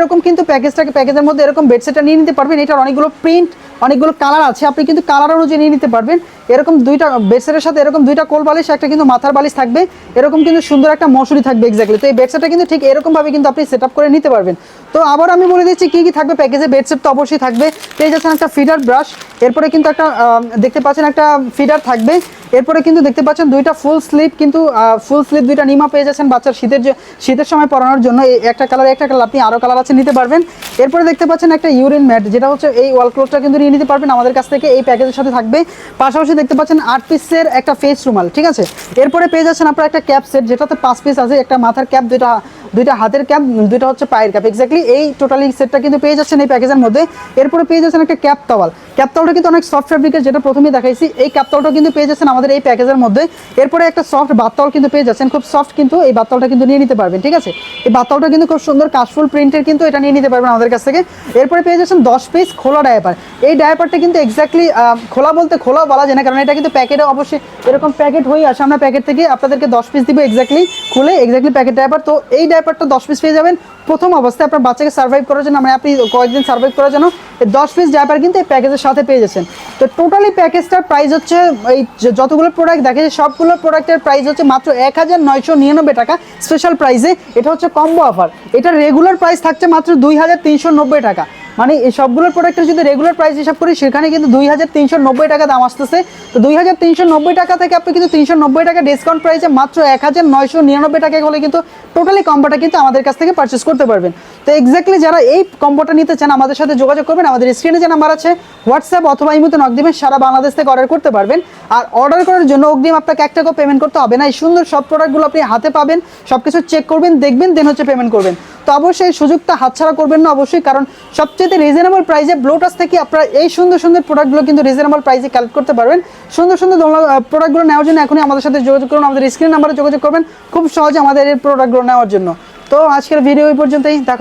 এরকম কিন্তু প্যাকেজটাকে প্যাকেজের মধ্যে এরকম বেডসেটটা নিয়ে নিতে পারবেন। এটার অনেকগুলো প্রিন্ট অনেকগুলো কালার আছে, আপনি কিন্তু কালার অনুযায়ী নিয়ে নিতে পারবেন। এরকম দুইটা বেডসেটের সাথে এরকম দুইটা কোল বালিশ, একটা কিন্তু মাথার বালিশ থাকবে, এরকম কিন্তু সুন্দর একটা মশুরি থাকবে এক্স্যাক্টলি তো এই বেডসেটটা কিন্তু ঠিক এরকমভাবে কিন্তু আপনি সেট করে নিতে পারবেন। তো আবার আমি বলে দিচ্ছি কী কী থাকবে প্যাকেজে বেডসেট তো অবশ্যই থাকবে। পেয়ে যাচ্ছেন একটা ফিডার ব্রাশ এরপরে কিন্তু একটা দেখতে পাচ্ছেন একটা ফিডার থাকবে। এরপরে কিন্তু দেখতে পাচ্ছেন দুইটা ফুল স্লিপ কিন্তু ফুল স্লিপ দুইটা নিমা পেয়ে যাচ্ছেন বাচ্চার শীতের শীতের সময় পরানোর জন্য। একটা কালার একটা কালার আপনি আরও কালার আছে নিতে পারবেন। এরপরে দেখতে পাচ্ছেন একটা ইউরিন ম্যাট যেটা হচ্ছে এই ওয়াল ক্লোথটা কিন্তু নিয়ে নিতে পারবেন। আমাদের কাছ থেকে এই প্যাকেজের সাথে থাকবে। পাশাপাশি দেখতে পাচ্ছেন আট পিসের একটা ফেস রুমাল, ঠিক আছে? এরপরে পেয়ে যাচ্ছেন আপনার একটা ক্যাপ সেট যেটাতে পাঁচ পিস আছে, একটা মাথার ক্যাপ দুইটা দুইটা হাতের ক্যাপ দুইটা হচ্ছে পায়ের ক্যাপ এক্স্যাক্টলি এই টোটালি সেটটা কিন্তু পেয়ে যাচ্ছেন এই প্যাকেজের মধ্যে। এরপরে পেয়ে যাচ্ছেন একটা ক্যাপ টাওয়াল ক্যাপ টাওয়ালটা কিন্তু অনেক সফট ফ্যাব্রিকের যেটা প্রথমেই দেখাইছি। এই ক্যাপ টাওয়ালটা কিন্তু পেয়ে যাচ্ছেন আমাদের এই প্যাকেজের মধ্যে। এরপরে একটা সফট বাত্তাওয়াল কিন্তু পেয়ে যাচ্ছেন। খুব সফট কিন্তু এই বাত্তাওয়ালটা কিন্তু নিয়ে নিতে পারবেন, ঠিক আছে? এই বাত্তাওয়ালটা কিন্তু খুব সুন্দর কাশফুল প্রিন্টের কিন্তু এটা নিয়ে নিতে পারবেন আমাদের কাছ থেকে। এরপরে পেয়ে যাচ্ছেন দশ পিস খোলা ডায়াপার এই ডায়াপারটা কিন্তু এক্স্যাক্টলি খোলা বলতে খোলা বলা যায় না, কারণ এটা কিন্তু প্যাকেটে অবশ্যই এরকম প্যাকেট হয়ে আসে। আমরা প্যাকেট থেকে আপনাদেরকে দশ পিস দিব এক্স্যাক্টলি খুলে এক্স্যাক্টলি প্যাকেট ডায়াপার তো এই ডায়াপারটা দশ পিস পেয়ে যাবেন। প্রথম অবস্থায় আপনার বাচ্চাকে সার্ভাইভ করার জন্য মানে আপনি কয়েকদিন সার্ভাইভ করার জন্য দশ পিস ডায়াপার কিন্তু এই প্যাকেজের সাথে পেয়ে যাচ্ছেন। তো টোটালি প্যাকেজটার প্রাইস হচ্ছে, এই যতগুলো প্রোডাক্ট দেখে সবগুলো প্রোডাক্টের প্রাইস হচ্ছে মাত্র এক হাজার নয়শো নিরানব্বই টাকা। স্পেশাল প্রাইসে এটা হচ্ছে কম্বো অফার এটা রেগুলার প্রাইস থাকছে মাত্র দুই হাজার তিনশো নব্বই টাকা। মানে এই সবগুলো প্রোডাক্টের যদি রেগুলার প্রাইস হিসাব করি, সেখানে কিন্তু দুই হাজার তিনশো নব্বই টাকা দাম আসতেছে। তো দুই হাজার তিনশো নব্বই টাকা থেকে আপনি কিন্তু তিনশো নব্বই টাকা ডিসকাউন্ট প্রাইসে মাত্র এক হাজার নয়শো নিরানব্বই টাকা হলে কিন্তু টোটালি কম্বোটা কিন্তু আমাদের কাছ থেকে পারচেস করতে পারবেন। তো এক্স্যাক্টলি যারা এই কম্বোটা নিতে চান, আমাদের সাথে যোগাযোগ করবেন। আমাদের স্ক্রিনে যে নাম্বার আছে হোয়াটসঅ্যাপ অথবা ইমুতে নক দিবেন, সারা বাংলাদেশ থেকে অর্ডার করতে পারবেন। আর অর্ডার করার জন্য অগ্রিম আপনাকে এক টাকাও পেমেন্ট করতে হবে না। এই সুন্দর সব প্রোডাক্টগুলো আপনি হাতে পাবেন সব কিছু চেক করবেন, দেখবেন দেন হচ্ছে পেমেন্ট করবেন। তো অবশ্যই সুযোগটা হাতছাড়া করবেন না অবশ্যই, কারণ সবচেয়ে রিজনেবল প্রাইসে ব্লোটাস থেকে আপনারা এই সুন্দর সুন্দর প্রোডাক্টগুলো কিন্তু রিজনেবল প্রাইসে কালেক্ট করতে পারবেন। সুন্দর সুন্দর প্রোডাক্টগুলো নেওয়ার জন্য এখনই আমাদের সাথে যোগাযোগ করুন, আমাদের স্ক্রিন নাম্বারে যোগাযোগ করবেন। খুব সহজে আমাদের এই প্রোডাক্টগুলো নেওয়ার জন্য। তো আজকের ভিডিও এই পর্যন্তই, দেখা